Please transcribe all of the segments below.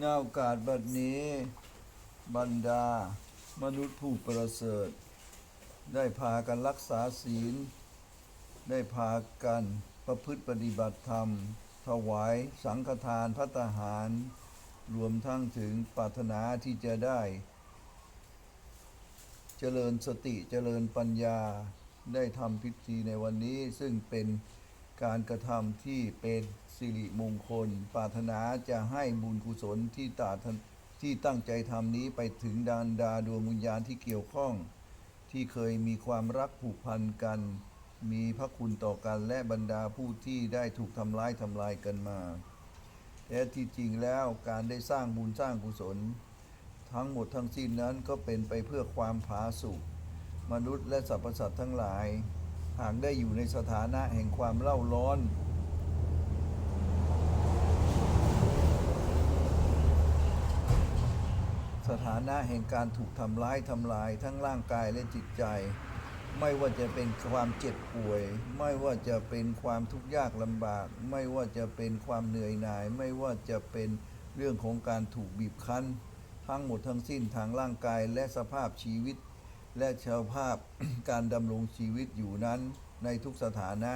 หน้าโอกาสบัดนี้ บรรดา มนุษย์ผู้ประเสริฐ ได้พากันรักษาศีล ได้พากันประพฤติปฏิบัติธรรม ถวายสังฆทานพัตหาร รวมทั้งถึงปรารถนาที่จะได้ เจริญสติเจริญปัญญาได้ทำพิธีในวันนี้ซึ่งเป็น การกระทำที่เป็นสิริมงคล ปรารถนาจะให้บุญกุศลที่ตาที่ตั้งใจทำนี้ไปถึงดานดาดวงวิญญาณที่เกี่ยวข้อง ที่เคยมีความรักผูกพันกัน มีพระคุณต่อกันและบรรดาผู้ที่ได้ถูกทำร้ายทำลายกันมาแต่ที่จริงแล้วการได้สร้างบุญสร้างกุศล ทั้งหมดทั้งสิ้นนั้นก็เป็นไปเพื่อความผาสุกมนุษย์และสรรพสัตว์ทั้งหลาย หากได้อยู่ในสถานะแห่งความเล่าร้อน สถานะแห่งการถูกทำร้ายทำลายทั้งร่างกายและจิตใจ ไม่ว่าจะเป็นความเจ็บป่วย ไม่ว่าจะเป็นความทุกข์ยากลำบาก ไม่ว่าจะเป็นความเหนื่อยหน่าย ไม่ว่าจะเป็นเรื่องของการถูกบีบคั้น ทั้งหมดทั้งสิ้นทางร่างกายและสภาพชีวิต และสภาพการดำรงชีวิตอยู่นั้นในทุกสถานะ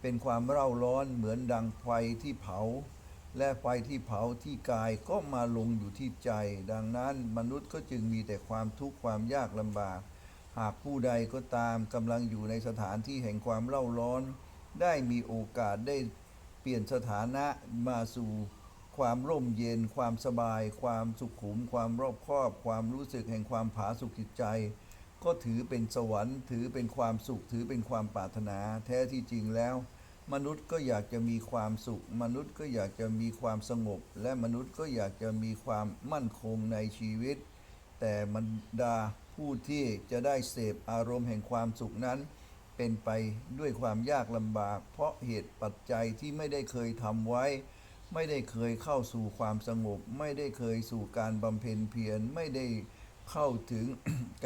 เป็นความเร่าร้อนเหมือนดังไฟที่เผา และไฟที่เผาที่กายก็มาลงอยู่ที่ใจ ดังนั้นมนุษย์ก็จึงมีแต่ความทุกข์ความยากลำบาก หากผู้ใดก็ตามกำลังอยู่ในสถานที่แห่งความเล่าร้อน ได้มีโอกาสได้เปลี่ยนสถานะมาสู่ความร่มเย็น ความสบาย ความสุขุม ความรอบคอบ ความรู้สึกแห่งความผาสุกจิตใจ ก็ถือเป็นสวรรค์ ถือเป็นความสุขถือเป็นความปรารถนา แท้ที่จริงแล้ว มนุษย์ก็อยากจะมีความสุข มนุษย์ก็อยากจะมีความสงบ และมนุษย์ก็อยากจะมีความมั่นคงในชีวิต แต่บรรดาผู้ที่จะได้เสพอารมณ์แห่งความสุขนั้น เป็นไปด้วยความยากลำบาก เพราะเหตุปัจจัยที่ไม่ได้เคยทำไว้ ไม่ได้เคยเข้าสู่ความสงบ ไม่ได้เคยสู่การบำเพ็ญเพียรไม่ได้ เข้าถึง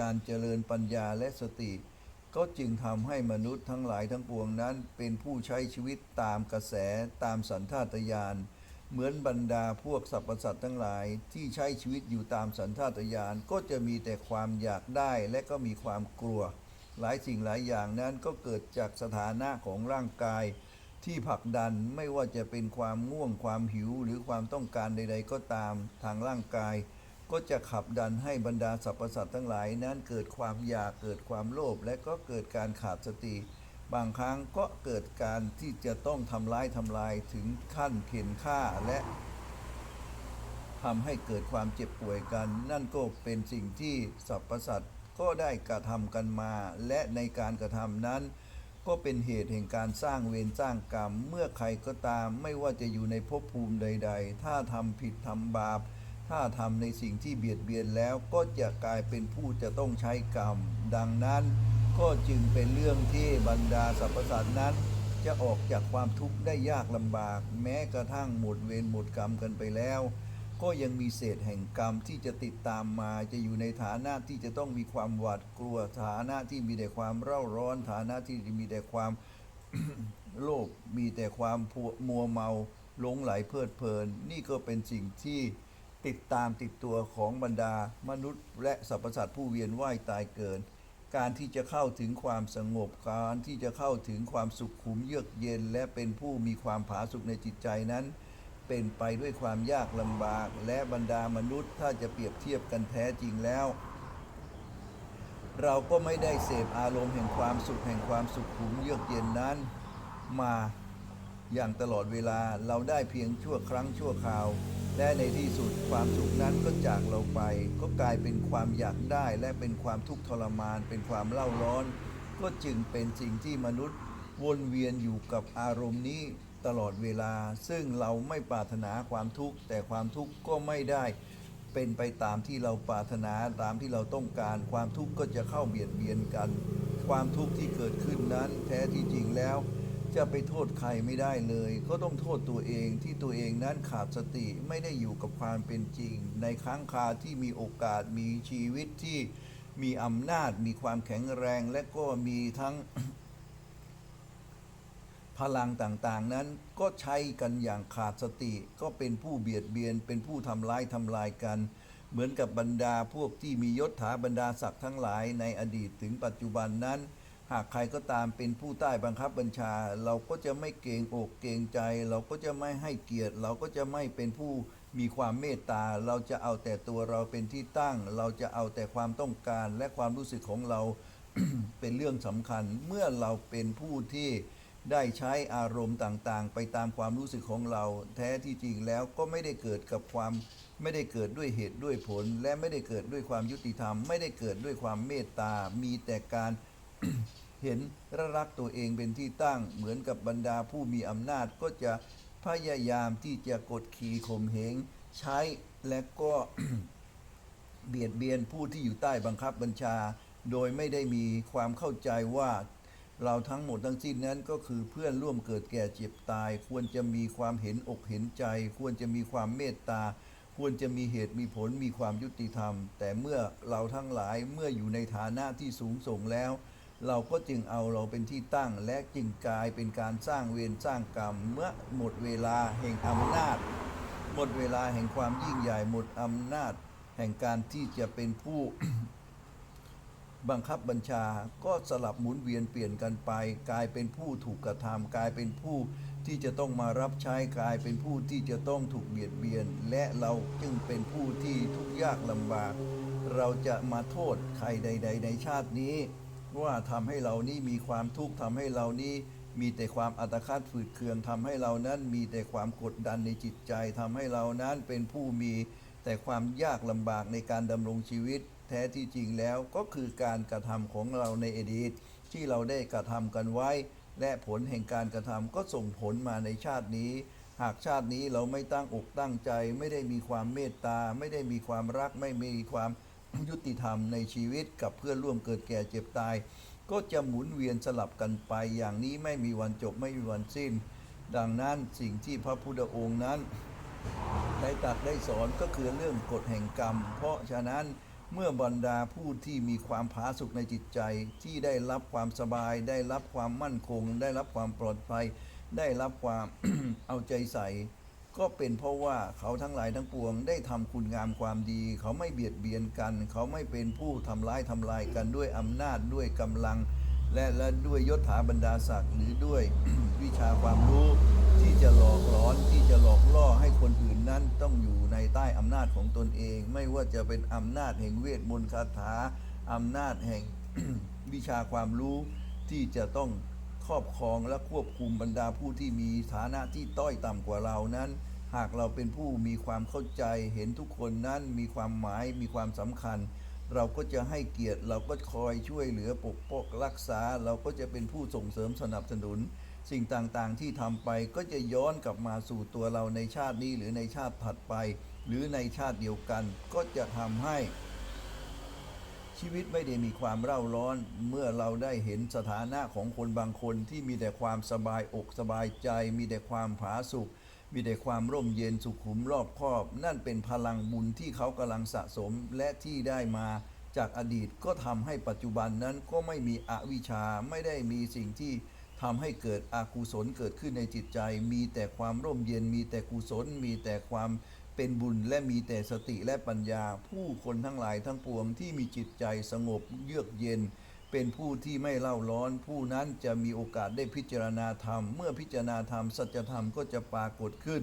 การเจริญปัญญาและสติ ก็จึงทำให้มนุษย์ทั้งหลายทั้งปวงนั้น เป็นผู้ใช้ชีวิตตามกระแสตามสัญชาตญาณเหมือนบรรดาพวกสรรพสัตว์ทั้งหลายที่ใช้ชีวิตอยู่ตามสัญชาตญาณก็จะมีแต่ความอยากได้และก็มีความกลัว หลายสิ่งหลายอย่างนั้นก็เกิดจากสถานะของร่างกาย ที่ผลักดันไม่ว่าจะเป็นความง่วงความหิว หรือความต้องการใด ๆ ก็ตามทางร่างกาย ก็จะขับดันให้บรรดาสรรพสัตว์ทั้งหลายนั้นเกิดความอยากเกิดความโลภและก็เกิดการขาดสติ บางครั้งก็เกิดการที่จะต้องทำร้ายทำลายถึงขั้นเข็นฆ่าและทำให้เกิดความเจ็บป่วยกัน นั่นก็เป็นสิ่งที่สรรพสัตว์ก็ได้กระทำกันมา และในการกระทำนั้น ก็เป็นเหตุแห่งการสร้างเวรสร้างกรรม เมื่อใครก็ตามไม่ว่าจะอยู่ในภพภูมิใด ๆ ถ้าทำผิดทำบาป ถ้าทำในสิ่งที่เบียดเบียนแล้วก็จะกลายเป็นผู้จะต้องใช้กรรม ดังนั้นก็จึงเป็นเรื่องที่บรรดาสรรพสัตว์นั้น จะออกจากความทุกข์ได้ยากลำบาก แม้กระทั่งหมดเวรหมดกรรมกันไปแล้ว ก็ยังมีเศษแห่งกรรมที่จะติดตามมาจะอยู่ในฐานะที่จะต้องมีความหวาดกลัวฐานะที่มีแต่ความเร่าร้อน ฐานะที่มีแต่ความโลภมีแต่ความมัวเมาหลงไหลเพลิดเพลิน นี่ก็เป็นสิ่งที่ ติดตามติดตัวของบรรดามนุษย์ และสรรพสัตว์ผู้เวียนว่ายตายเกิดการที่จะเข้าถึงความสงบการที่จะเข้าถึงความสุขขุมเยือกเย็น และเป็นผู้มีความผาสุกในจิตใจนั้น เป็นไปด้วยความยากลำบาก และบรรดามนุษย์ถ้าจะเปรียบเทียบกันแท้จริงแล้วเราก็ไม่ได้เสพอารมณ์แห่งความสุขแห่งความสุขขุมเยือกเย็นนั้น มา อย่างตลอดเวลาเราได้เพียงชั่วครั้งชั่วคราว และในที่สุดความสุขนั้นก็จากเราไป ก็กลายเป็นความอยากได้และเป็นความทุกข์ทรมาน เป็นความเล่าร้อน ก็จึงเป็นสิ่งที่มนุษย์วนเวียนอยู่กับอารมณ์นี้ตลอดเวลา ซึ่งเราไม่ปรารถนาความทุกข์ แต่ความทุกข์ก็ไม่ได้ เป็นไปตามที่เราปรารถนาตามที่เราต้องการ ความทุกข์ก็จะเข้าเบียดเบียนกัน ความทุกข์ที่เกิดขึ้นนั้นแท้ที่จริงแล้ว จะไปโทษใครไม่ได้เลย ก็ต้องโทษตัวเองที่ตัวเองนั้นขาดสติไม่ได้อยู่กับความเป็นจริง ในครั้งคาที่มีโอกาสมีชีวิตที่มีอำนาจมีความแข็งแรงและก็มีทั้งพลังต่างๆนั้นก็ใช้กันอย่างขาดสติ ก็เป็นผู้เบียดเบียน เป็นผู้ทำร้ายทำลายกัน เหมือนกับบรรดาพวกที่มียศถาบรรดาศักดิ์ทั้งหลายในอดีตถึงปัจจุบันนั้น หากใครก็ตามเป็นผู้ใต้บังคับบัญชา เราก็จะไม่เกรงอกเกรงใจ เราก็จะไม่ให้เกียรติ เราก็จะไม่เป็นผู้มีความเมตตา เราจะเอาแต่ตัวเราเป็นที่ตั้ง เราจะเอาแต่ความต้องการและความรู้สึกของเราเป็นเรื่องสำคัญ เมื่อเราเป็นผู้ที่ได้ใช้อารมณ์ต่างๆ ไปตามความรู้สึกของเรา แท้ที่จริงแล้วก็ไม่ได้เกิดกับความไม่ได้เกิดด้วยเหตุด้วยผล และไม่ได้เกิดด้วยความยุติธรรม ไม่ได้เกิดด้วยความเมตตามีแต่การ เห็นและรักตัวเองเป็นที่ตั้ง เหมือนกับบรรดาผู้มีอำนาจก็จะพยายามที่จะกดขี่ข่มเหงใช้และก็เบียดเบียนผู้ที่อยู่ใต้บังคับบัญชา โดยไม่ได้มีความเข้าใจว่าเราทั้งหมดทั้งสิ้นนั้นก็คือเพื่อนร่วมเกิดแก่เจ็บตาย ควรจะมีความเห็นอกเห็นใจ ควรจะมีความเมตตา ควรจะมีเหตุมีผลมีความยุติธรรม แต่เมื่อเราทั้งหลายเมื่ออยู่ในฐานะที่สูงส่งแล้ว เราก็จึงเอาเราเป็นที่ตั้งและจึงกลายเป็นการสร้างเวรสร้างกรรม เมื่อหมดเวลาแห่งอำนาจ หมดเวลาแห่งความยิ่งใหญ่หมดอำนาจ แห่งการที่จะเป็นผู้ บังคับบัญชาก็สลับหมุนเวียนเปลี่ยนกันไป กลายเป็นผู้ถูกกระทำกลายเป็นผู้ที่จะต้องมารับใช้กลายเป็นผู้ที่จะต้องถูกเบียดเบียน และเราจึงเป็นผู้ที่ทุกข์ยากลำบาก เราจะมาโทษใครใด ๆ ในชาตินี้ ว่าทำให้เรานี่มีความทุกข์ทำให้เรานี่มีแต่ความอัตคัดฝืดเคืองทำให้เรานั้นมีแต่ความกดดันในจิตใจทำให้เรานั้นเป็นผู้มีแต่ความยากลำบากในการดำรงชีวิต แท้ที่จริงแล้วก็คือการกระทำของเราในอดีต ที่เราได้กระทำกันไว้ และผลแห่งการกระทำก็ส่งผลมาในชาตินี้ หากชาตินี้เราไม่ตั้งอกตั้งใจ ไม่ได้มีความเมตตา ไม่ได้มีความรักไม่มีความ ยุติธรรมในชีวิตกับเพื่อนร่วมเกิดแก่เจ็บตาย ก็จะหมุนเวียนสลับกันไป อย่างนี้ไม่มีวันจบไม่มีวันสิ้น ดังนั้นสิ่งที่พระพุทธองค์นั้นได้ตรัดได้สอนก็คือเรื่องกฎแห่งกรรม เพราะฉะนั้นเมื่อบรรดาผู้ที่มีความผาสุกในจิตใจ ที่ได้รับความสบาย ได้รับความมั่นคง ได้รับความปลอดภัย ได้รับความเอาใจใส่ ก็เป็นเพราะว่าเขาทั้งหลายทั้งปวงได้ทำคุณงามความดี เขาไม่เบียดเบียนกัน เขาไม่เป็นผู้ทำร้ายทำลายกันด้วยอำนาจด้วยกำลัง และและด้วยยศถาบรรดาศักดิ์หรือด้วยวิชาความรู้ ที่จะหลอกหลอนที่จะหลอกล่อให้คนอื่นนั้นต้องอยู่ในใต้อำนาจของตนเอง ไม่ว่าจะเป็นอำนาจแห่งเวทมนต์คาถาอำนาจแห่งวิชาความรู้ที่จะต้องครอบครองและควบคุมบรรดาผู้ที่มีฐานะที่ต้อยต่ำกว่าเรานั้น หากเราเป็นผู้มีความเข้าใจเห็นทุกคนนั้นมีความหมายมีความสำคัญ เราก็จะให้เกียรติเราก็คอยช่วยเหลือปกป้องรักษา เราก็จะเป็นผู้ส่งเสริมสนับสนุน สิ่งต่างๆที่ทำไปก็จะย้อนกลับมาสู่ตัวเราในชาตินี้หรือในชาติถัดไป หรือในชาติเดียวกัน ก็จะทำให้ ชีวิตไม่ได้มีความเร่าร้อน เมื่อเราได้เห็นสถานะของคนบางคนที่มีแต่ความสบายอกสบายใจ มีแต่ความผาสุก มีแต่ความร่มเย็นสุขุมรอบคอบ นั่นเป็นพลังบุญที่เขากำลังสะสมและที่ได้มาจากอดีตก็ทำให้ปัจจุบันนั้นก็ไม่มีอวิชชาไม่ได้มีสิ่งที่ทำให้เกิดอากุศลเกิดขึ้นในจิตใจ มีแต่ความร่มเย็น มีแต่กุศล มีแต่ความเป็นบุญและมีแต่สติและปัญญา ผู้คนทั้งหลายทั้งปวงที่มีจิตใจสงบเยือกเย็น เป็นผู้ที่ไม่เล่าร้อน ผู้นั้นจะมีโอกาสได้พิจารณาธรรม เมื่อพิจารณาธรรม สัจธรรมก็จะปรากฏขึ้น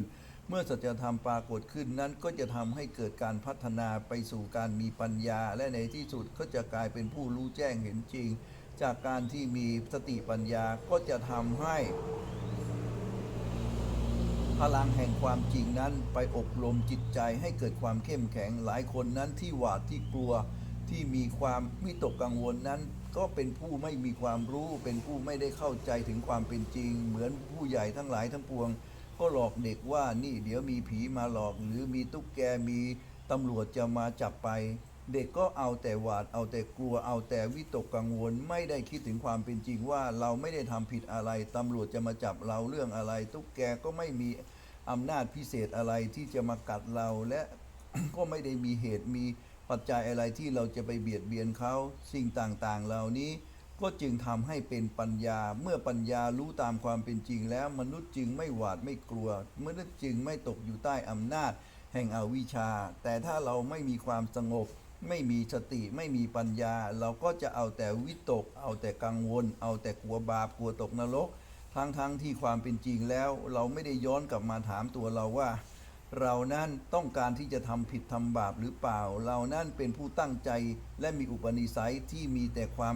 เมื่อสัจธรรมปรากฏขึ้นนั้นก็จะทำให้เกิดการพัฒนาไปสู่การมีปัญญา และในที่สุดก็จะกลายเป็นผู้รู้แจ้งเห็นจริง จากการที่มีสติปัญญาก็จะทำให้ พลังแห่งความจริงนั้นไปอบรมจิตใจให้เกิดความเข้มแข็งหลายคนนั้นที่หวาดที่กลัวที่มีความวิตกกังวลนั้น ก็เป็นผู้ไม่มีความรู้เป็นผู้ไม่ได้เข้าใจถึงความเป็นจริง เหมือนผู้ใหญ่ทั้งหลายทั้งปวง ก็หลอกเด็กว่านี่เดี๋ยวมีผีมาหลอก หรือมีตุ๊กแกมีตำรวจจะมาจับไป เด็กก็เอาแต่หวาดเอาแต่กลัวเอาแต่วิตกกังวล ไม่ได้คิดถึงความเป็นจริงว่าเราไม่ได้ทำผิดอะไรตำรวจจะมาจับเราเรื่องอะไร ตุ๊กแกก็ไม่มีอำนาจพิเศษอะไรที่จะมากัดเราและก็ไม่ได้มีเหตุมี ปัจจัยอะไรที่เราจะไปเบียดเบียนเขาสิ่งต่างๆ เหล่านี้ก็จึงทำให้เป็นปัญญา เมื่อปัญญารู้ตามความเป็นจริงแล้ว มนุษย์จึงไม่หวาดไม่กลัวมนุษย์จึงไม่ตกอยู่ใต้อำนาจ แห่งอวิชชา แต่ถ้าเราไม่มีความสงบ ไม่มีสติไม่มีปัญญา เราก็จะเอาแต่วิตก เอาแต่กังวล เอาแต่กลัวบาปกลัวตกนรกทั้งๆทที่ความเป็นจริงแล้ว เราไม่ได้ย้อนกลับมาถามตัวเราว่า เรานั้นต้องการที่จะทำผิดทำบาปหรือเปล่า เรานั้นเป็นผู้ตั้งใจและมีอุปนิสัยที่มีแต่ความ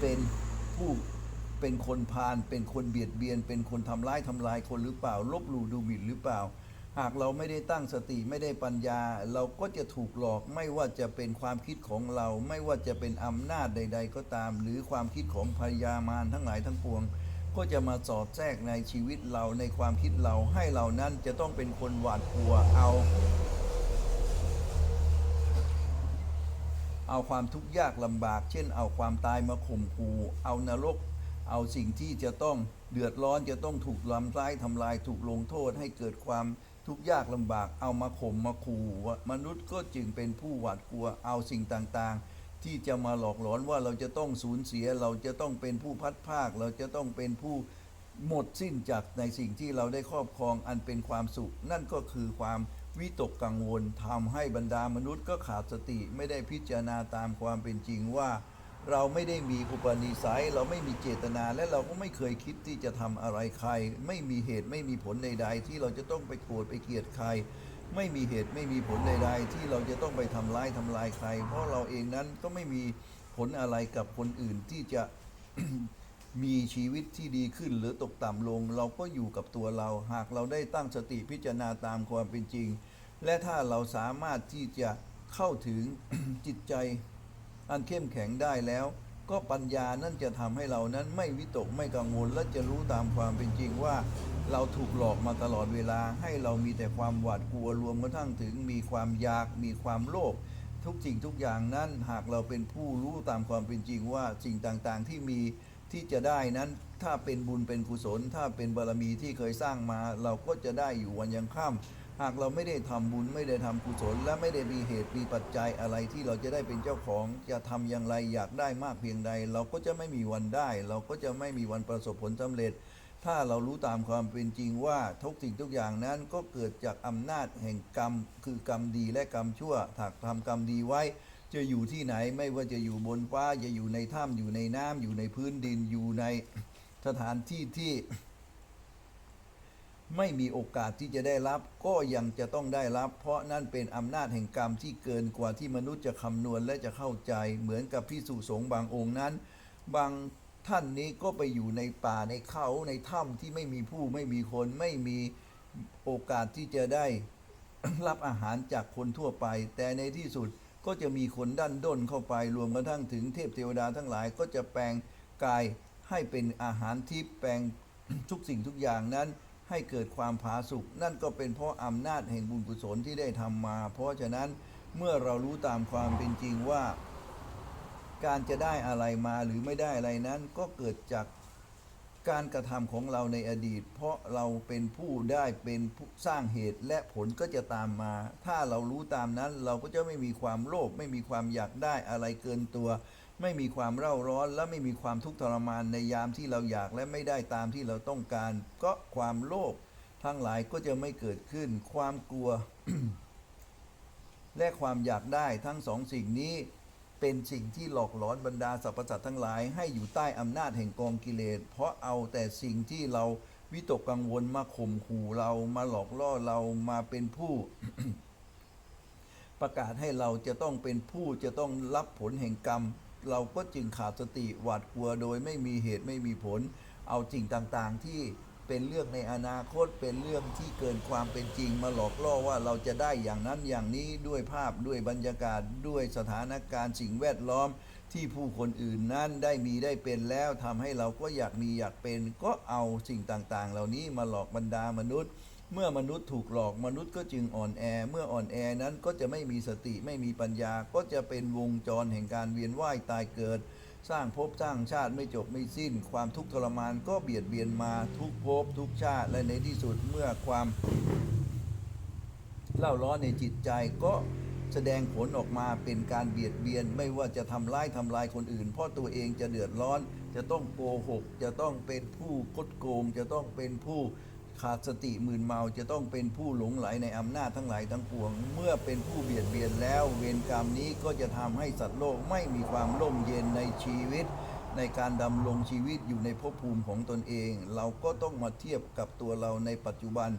เป็นผู้เป็นคนพาลเป็นคนเบียดเบียน เป็นคนทำร้ายทำลายคนหรือเปล่า ลบหลู่ดูหมิ่นหรือเปล่า หากเราไม่ได้ตั้งสติไม่ได้ปัญญา เราก็จะถูกหลอกไม่ว่าจะเป็นความคิดของเรา ไม่ว่าจะเป็นอำนาจใด ๆ ก็ตาม หรือความคิดของพยามารทั้งหลายทั้งปวง ก็จะมาสอดแทรกในชีวิตเราในความคิดเราให้เรานั้นจะต้องเป็นคนหวาดกลัวเอา เอาความทุกข์ยากลำบาก เช่น เอาความตายมาข่มขู่เอานรก เอาสิ่งที่จะต้องเดือดร้อนจะต้องถูกลำร้ายทำลายถูกลงโทษให้เกิดความทุกข์ยากลำบาก เอามาข่มมาขู่มนุษย์ก็จึงเป็นผู้หวาดกลัวเอาสิ่งต่างๆ ที่จะมาหลอกหลอนว่าเราจะต้องสูญเสีย เราจะต้องเป็นผู้พัดภาค เราจะต้องเป็นผู้หมดสิ้นจากในสิ่งที่เราได้ครอบครองอันเป็นความสุข นั่นก็คือความวิตกกังวลทำให้บรรดามนุษย์ก็ขาดสติไม่ได้พิจารณาตามความเป็นจริงว่า เราไม่ได้มีอุปนิสัย เราไม่มีเจตนาและเราก็ไม่เคยคิดที่จะทำอะไรใคร ไม่มีเหตุไม่มีผลใด ๆ ที่เราจะต้องไปโกรธไปเกลียดใคร ไม่มีเหตุไม่มีผลใดๆ ที่เราจะต้องไปทำร้ายทำลายใคร เพราะเราเองนั้นก็ไม่มีผลอะไรกับคนอื่นที่จะ มีชีวิตที่ดีขึ้นหรือตกต่ำลง เราก็อยู่กับตัวเรา หากเราได้ตั้งสติพิจารณาตามความเป็นจริง และถ้าเราสามารถที่จะเข้าถึงจิตใจ อันเข้มแข็งได้แล้ว ก็ปัญญานั่นจะทำให้เรานั้นไม่วิตกไม่กังวล และจะรู้ตามความเป็นจริงว่า เราถูกหลอกมาตลอดเวลา ให้เรามีแต่ความหวาดกลัวรวมกระทั่งถึงมีความอยากมีความโลภทุกสิ่งทุกอย่างนั้นหากเราเป็นผู้รู้ตามความเป็นจริงว่าสิ่งต่างๆที่มีที่จะได้นั้น ถ้าเป็นบุญเป็นกุศล ถ้าเป็นบารมีที่เคยสร้างมา เราก็จะได้อยู่วันยังค่ำ หากเราไม่ได้ทำบุญไม่ได้ทำกุศล และไม่ได้มีเหตุมีปัจจัยอะไรที่เราจะได้เป็นเจ้าของ จะทำอย่างไรอยากได้มากเพียงใด เราก็จะไม่มีวันได้ เราก็จะไม่มีวันประสบผลสำเร็จ ถ้าเรารู้ตามความเป็นจริงว่าทุกสิ่งทุกอย่างนั้นก็เกิดจากอำนาจแห่งกรรม คือกรรมดีและกรรมชั่วหากทำกรรมดีไว้ จะอยู่ที่ไหนไม่ว่าจะอยู่บนฟ้าจะอยู่ในถ้ำอยู่ในน้ำอยู่ในพื้นดินอยู่ในสถานที่ที่ ไม่มีโอกาสที่จะได้รับ ก็ยังจะต้องได้รับ เพราะนั่นเป็นอำนาจแห่งกรรมที่เกินกว่าที่มนุษย์จะคำนวณและจะเข้าใจ เหมือนกับพิสุสงบางองค์นั้น บางท่านนี้ก็ไปอยู่ในป่าในเขาในถ้ำที่ไม่มีผู้ไม่มีคนไม่มีโอกาสที่จะได้รับอาหารจากคนทั่วไป แต่ในที่สุดก็จะมีคนด้านด้นเข้าไป รวมกระทั่งถึงเทพเทวดาทั้งหลายก็จะแปลงกายให้เป็นอาหารทิพย์แปลงทุกสิ่งทุกอย่างนั้น ให้เกิดความผาสุกนั่นก็เป็นเพราะอำนาจแห่งบุญกุศลที่ได้ทำมา เพราะฉะนั้นเมื่อเรารู้ตามความเป็นจริงว่า การจะได้อะไรมาหรือไม่ได้อะไรนั้นก็เกิดจากการกระทำของเราในอดีต เพราะเราเป็นผู้ได้เป็นผู้สร้างเหตุและผลก็จะตามมา ถ้าเรารู้ตามนั้น เราก็จะไม่มีความโลภไม่มีความอยากได้อะไรเกินตัว ไม่มีความเร่าร้อนและไม่มีความทุกข์ทรมานในยามที่เราอยากและไม่ได้ตามที่เราต้องการ ก็ความโลภทั้งหลายก็จะไม่เกิดขึ้น ความกลัว และความอยากได้ทั้งสองสิ่งนี้ เป็นสิ่งที่หลอกหลอนบรรดาสรรพสัตว์ทั้งหลาย ให้อยู่ใต้อำนาจแห่งกองกิเลส เพราะเอาแต่สิ่งที่เราวิตกกังวลมาข่มขู่เรามาหลอกล่อเรามาเป็นผู้ประกาศให้เราจะต้องเป็นผู้จะต้องรับผลแห่งกรรม เราก็จึงขาดสติหวาดกลัวโดยไม่มีเหตุไม่มีผล เอาสิ่งต่างๆที่เป็นเรื่องในอนาคตเป็นเรื่องที่เกินความเป็นจริงมาหลอกล่อว่าเราจะได้อย่างนั้นอย่างนี้ด้วยภาพด้วยบรรยากาศด้วยสถานการณ์สิ่งแวดล้อมที่ผู้คนอื่นนั้นได้มีได้เป็นแล้วทำให้เราก็อยากมีอยากเป็น ก็เอาสิ่งต่างๆ เหล่านี้มาหลอกบรรดามนุษย์ เมื่อมนุษย์ถูกหลอกมนุษย์ก็จึงอ่อนแอ เมื่ออ่อนแอนั้นก็จะไม่มีสติไม่มีปัญญา ก็จะเป็นวงจรแห่งการเวียนว่ายตายเกิด สร้างภพสร้างชาติไม่จบไม่สิ้น ความทุกข์ทรมานก็เบียดเบียนมาทุกภพทุกชาติและในที่สุดเมื่อความเล่าร้อนในจิตใจก็แสดงผลออกมาเป็นการเบียดเบียน ไม่ว่าจะทำร้ายทำลายคนอื่น เพราะตัวเองจะเดือดร้อน จะต้องโกหก จะต้องเป็นผู้คดโกง จะต้องเป็นผู้ ขาดสติมื่นเมาจะต้องเป็นผู้หลงไหลในอำนาจทั้งหลายทั้งปวง เมื่อเป็นผู้เบียดเบียนแล้ว เวรกรรมนี้ก็จะทำให้สัตว์โลกไม่มีความร่มเย็นในชีวิต ในการดำรงชีวิตอยู่ในภพภูมิของตนเอง เราก็ต้องมาเทียบกับตัวเราในปัจจุบัน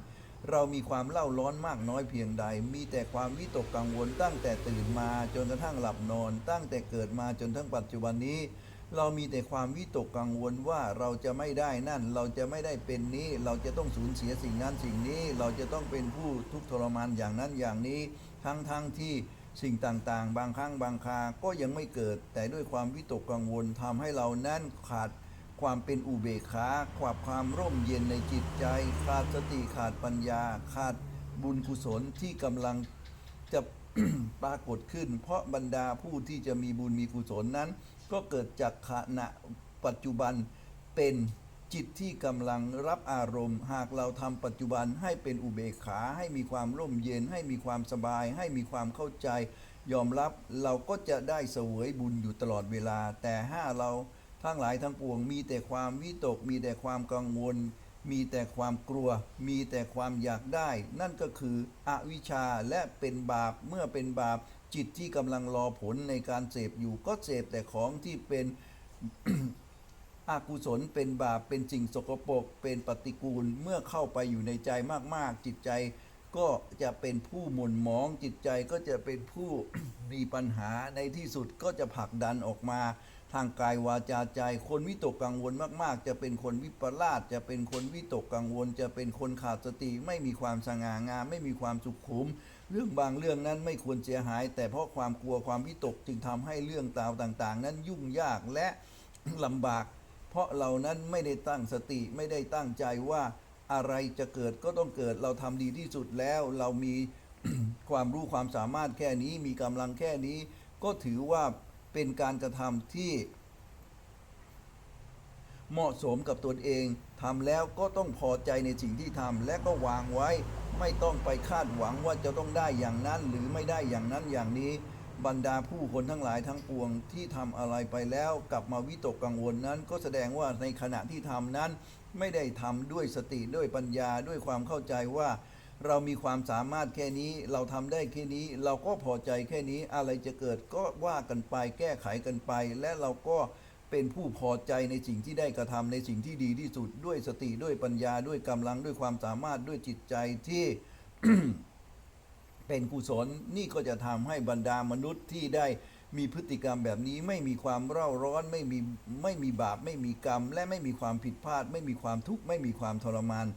เรามีความเล่าร้อนมากน้อยเพียงใด มีแต่ความวิตกกังวลตั้งแต่ตื่นมาจนกระทั่งหลับนอน ตั้งแต่เกิดมาจนทั้งปัจจุบันนี้ เรามีแต่ความวิตกกังวลว่าเราจะไม่ได้นั่น เราจะไม่ได้เป็นนี้ เราจะต้องสูญเสียสิ่งนั้นสิ่งนี้ เราจะต้องเป็นผู้ทุกข์ทรมานอย่างนั้นอย่างนี้ ทั้งทั้งที่สิ่งต่างๆ บางครั้งบางคราก็ยังไม่เกิด แต่ด้วยความวิตกกังวลทำให้เรานั้นขาดความเป็นอุเบกขาขาดความร่มเย็นในจิตใจ ขาดสติขาดปัญญา ขาดบุญกุศลที่กำลังจะปรากฏขึ้น เพราะบรรดาผู้ที่จะมีบุญมีกุศลนั้น ก็เกิดจากขณะปัจจุบันเป็นจิตที่กำลังรับอารมณ์ หากเราทำปัจจุบันให้เป็นอุเบกขา ให้มีความร่มเย็น ให้มีความสบาย ให้มีความเข้าใจ ยอมรับเราก็จะได้เสวยบุญอยู่ตลอดเวลา แต่ถ้าเราทั้งหลายทั้งปวง มีแต่ความวิตก มีแต่ความกังวล มีแต่ความกลัว มีแต่ความอยากได้ นั่นก็คืออวิชชาและเป็นบาปเมื่อเป็นบาป จิตที่กำลังรอผลในการเสพอยู่ก็เสพแต่ของที่เป็นอกุศลเป็นบาปเป็นสิ่งสกปรกเป็นปฏิกูลเมื่อเข้าไปอยู่ในใจมากๆ จิตใจก็จะเป็นผู้หม่นหมองจิตใจก็จะเป็นผู้มีปัญหาในที่สุดก็จะผลักดันออกมา ทางกายวาจาใจ คนวิตกกังวลมาก ๆ จะเป็นคนวิปลาสจะเป็นคนวิตกกังวล จะเป็นคนขาดสติไม่มีความสง่างาม ไม่มีความสุขุม เรื่องบางเรื่องนั้นไม่ควรเสียหาย แต่เพราะความกลัวความวิตกจึงทำให้เรื่องราวต่างๆ นั้นยุ่งยากและลำบาก เพราะเรานั้นไม่ได้ตั้งสติไม่ได้ตั้งใจว่าอะไรจะเกิดก็ต้องเกิดเราทำดีที่สุดแล้วเรามีความรู้ความสามารถแค่นี้มีกำลังแค่นี้ ก็ถือว่าเป็นการกระทำที่ เหมาะสมกับตนเองทำแล้วก็ต้องพอใจในสิ่งที่ทำและก็วางไว้ ไม่ต้องไปคาดหวังว่าจะต้องได้อย่างนั้นหรือไม่ได้อย่างนั้นอย่างนี้ บรรดาผู้คนทั้งหลายทั้งปวงที่ทำอะไรไปแล้วกลับมาวิตกกังวลนั้น ก็แสดงว่าในขณะที่ทำนั้น ไม่ได้ทำด้วยสติด้วยปัญญาด้วยความเข้าใจว่าเรามีความสามารถแค่นี้เราทำได้แค่นี้ เราก็พอใจแค่นี้อะไรจะเกิดก็ว่ากันไปแก้ไขกันไป และเราก็ เป็นผู้พอใจในสิ่งที่ได้กระทำในสิ่งที่ดีที่สุดด้วยสติด้วยปัญญาด้วยกำลังด้วยความสามารถด้วยจิตใจที่เป็นกุศลนี่ก็จะทำให้บรรดามนุษย์ที่ได้มีพฤติกรรมแบบนี้ไม่มีความเร่าร้อนไม่มีไม่มีบาป ไม่มีกรรม และไม่มีความผิดพลาด ไม่มีความทุกข์ไม่มีความทรมาน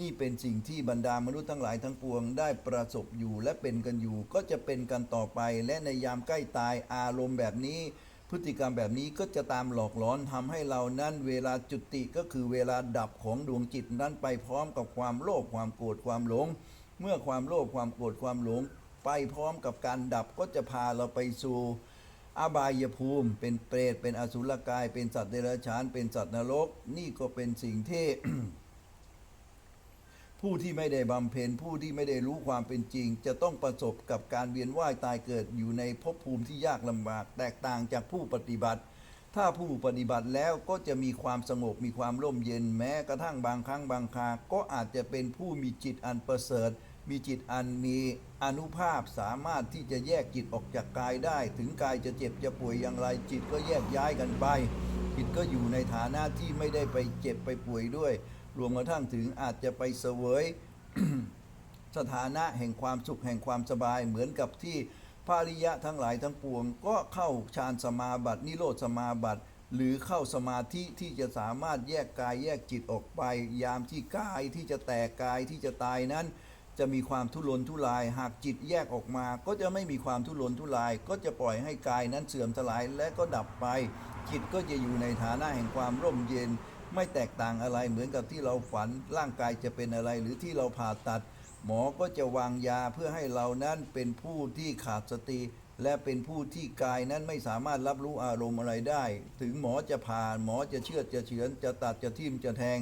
นี่เป็นสิ่งที่บรรดามนุษย์ทั้งหลายทั้งปวงได้ประสบอยู่และเป็นกันอยู่ ก็จะเป็นกันต่อไปและในยามใกล้ตายอารมณ์แบบนี้ พฤติกรรมแบบนี้ก็จะตามหลอกหลอนทำให้เรานั้นเวลาจุติก็คือเวลาดับของดวงจิตนั้นไปพร้อมกับความโลภความโกรธความหลง เมื่อความโลภความโกรธความหลง ไปพร้อมกับการดับก็จะพาเราไปสู่อบายภูมิ เป็นเปรตเป็นอสุรกาย เป็นสัตว์เดรัจฉานเป็นสัตว์นรก นี่ก็เป็นสิ่งที่ ผู้ที่ไม่ได้บำเพ็ญผู้ที่ไม่ได้รู้ความเป็นจริง จะต้องประสบกับการเวียนว่ายตายเกิดอยู่ในภพภูมิที่ยากลำบาก แตกต่างจากผู้ปฏิบัติ ถ้าผู้ปฏิบัติแล้วก็จะมีความสงบมีความร่มเย็นแม้กระทั่งบางครั้งบางคราก็อาจจะเป็นผู้มีจิตอันประเสริฐ มีจิตอันมีอนุภาพสามารถที่จะแยกจิตออกจากกายได้ ถึงกายจะเจ็บจะป่วยอย่างไรจิตก็แยกย้ายกันไปจิตก็อยู่ในฐานะที่ไม่ได้ไปเจ็บไปป่วยด้วย รวมกระทั่งถึงอาจจะไปเสวยสถานะแห่งความสุขแห่งความสบายเหมือนกับที่ภาริยะทั้งหลายทั้งปวง ก็เข้าฌานสมาบัติ นิโรธสมาบัติ หรือเข้าสมาธิที่จะสามารถแยกกายแยกจิตออกไป ยามที่กายที่จะแตกกายที่จะตายนั้น จะมีความทุรนทุราย หากจิตแยกออกมา ก็จะไม่มีความทุรนทุราย ก็จะปล่อยให้กายนั้นเสื่อมสลายและก็ดับไป จิตก็จะอยู่ในฐานะแห่งความร่มเย็น ไม่แตกต่างอะไรเหมือนกับที่เราฝันร่างกายจะเป็นอะไรหรือที่เราผ่าตัด หมอก็จะวางยาเพื่อให้เรานั้นเป็นผู้ที่ขาดสติ และเป็นผู้ที่กายนั้นไม่สามารถรับรู้อารมณ์อะไรได้ ถึงหมอจะผ่าหมอจะเชื่อจะเฉือนจะตัดจะทิ่มจะแทง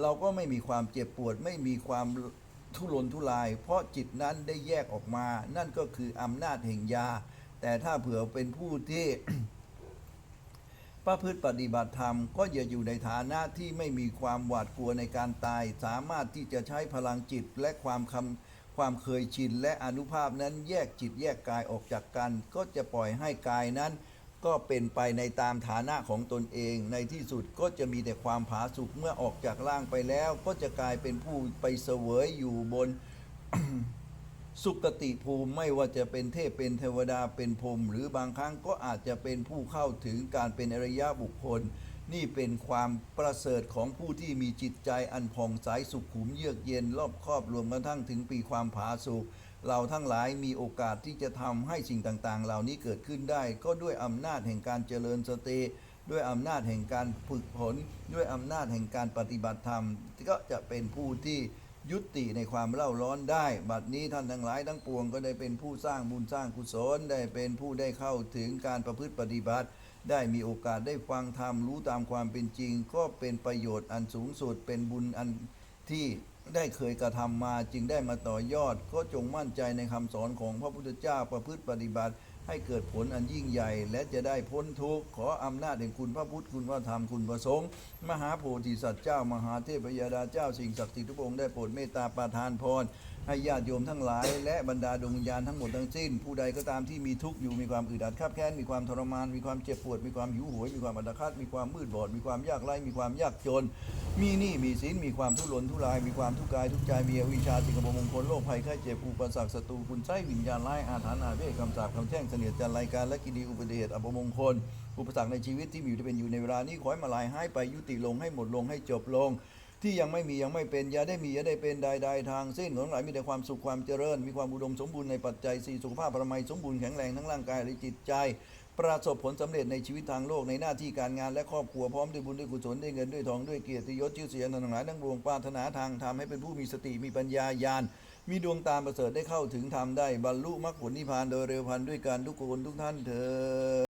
เราก็ไม่มีความเจ็บปวด ไม่มีความทุรนทุราย เพราะจิตนั้นได้แยกออกมา นั่นก็คืออำนาจแห่งยา แต่ถ้าเผื่อเป็นผู้ที่ ประพฤติปฏิบัติธรรมก็อย่าอยู่ในฐานะที่ไม่มีความหวาดกลัวในการตาย สามารถที่จะใช้พลังจิตและความคำความเคยชินและอนุภาพนั้นแยกจิตแยกกายออกจากกัน ก็จะปล่อยให้กายนั้น ก็เป็นไปในตามฐานะของตนเอง ในที่สุดก็จะมีแต่ความผาสุกเมื่อออกจากร่างไปแล้ว ก็จะกลายเป็นผู้ไปเสวยอยู่บน สุคติภูมิไม่ว่าจะเป็นเทพเป็นเทวดาเป็นพรหมหรือบางครั้งก็อาจจะเป็นผู้เข้าถึงการเป็นอริยบุคคล นี่เป็นความประเสริฐของผู้ที่มีจิตใจอันผ่องใสสุขุมเยือกเย็นรอบครอบรวมกระทั่งถึงปีความผาสุกเราทั้งหลายมีโอกาสที่จะทำให้สิ่งต่างๆ เหล่านี้เกิดขึ้นได้ ก็ด้วยอำนาจแห่งการเจริญสติด้วยอำนาจแห่งการฝึกฝนด้วยอำนาจแห่งการปฏิบัติธรรม ก็จะเป็นผู้ที่ ยุติในความเล่าร้อนได้ บัดนี้ท่านทั้งหลายทั้งปวงก็ได้เป็นผู้สร้างบุญสร้างกุศล ได้เป็นผู้ได้เข้าถึงการประพฤติปฏิบัติ ได้มีโอกาสได้ฟังธรรมรู้ตามความเป็นจริง ก็เป็นประโยชน์อันสูงสุด เป็นบุญอันที่ได้เคยกระทำมาจึงได้มาต่อยอด ก็จงมั่นใจในคำสอนของพระพุทธเจ้าประพฤติปฏิบัติ ให้เกิดผลอันยิ่งใหญ่ และจะได้พ้นทุกข์ขออำนาจแห่งคุณพระพุทธคุณพระธรรมคุณพระสงฆ์มหาโพธิสัตว์เจ้ามหาเทพยดาเจ้าสิ่งศักดิ์สิทธิ์ทุกองค์ได้โปรดเมตตาประทานพร ให้ญาติโยมทั้งหลาย และบรรดาดวงวิญญาณทั้งหมดทั้งสิ้น ผู้ใดก็ตามที่มีทุกข์อยู่มีความอึดอัดขับแค้นมีความทรมานมีความเจ็บปวด มีความหิวโหยมีความอัตคัดมีความมืดบอด มีความยากไร้มีความยากจน มีหนี้มีสินมีความทุรนทุราย มีความทุกข์กายทุกข์ใจมีอวิชชาสิ่งบมงคลโรคภัยไข้เจ็บอุปสรรคศัตรูคุณใช้วิญญาณร้ายอาถรรพ์อาเวทคำสาปคำแช่งเสนียดจันไรการและกินีอุบัติเหตุอัปมงคล อุปสรรคในชีวิตที่มีอยู่ที่เป็นอยู่ในเวลานี้ขอให้มาลายหายไปยุติลงให้หมดลงให้จบลง ที่ยังไม่มียังไม่เป็นอย่าได้มีอย่าได้เป็นใดๆทางสิ้นของหลายมีแต่ความสุขความเจริญ มีความอุดมสมบูรณ์ในปัจจัยสี่สุขภาพประมัยสมบูรณ์แข็งแรงทั้งร่างกายและจิตใจ ประสบผลสำเร็จในชีวิตทางโลกในหน้าที่การงานและครอบครัวพร้อมด้วยบุญด้วยกุศลด้วยเงินด้วยทองด้วยเกียรติยศชื่อเสียงทั้งหลายทั้งปวงปรารถนาทางธรรมให้เป็นผู้มีสติมีปัญญาญาณมีดวงตาประเสริฐได้เข้าถึงธรรมได้บรรลุมรรคผลนิพพานโดยเร็วพันด้วยการทุกคนทุกท่านเถิด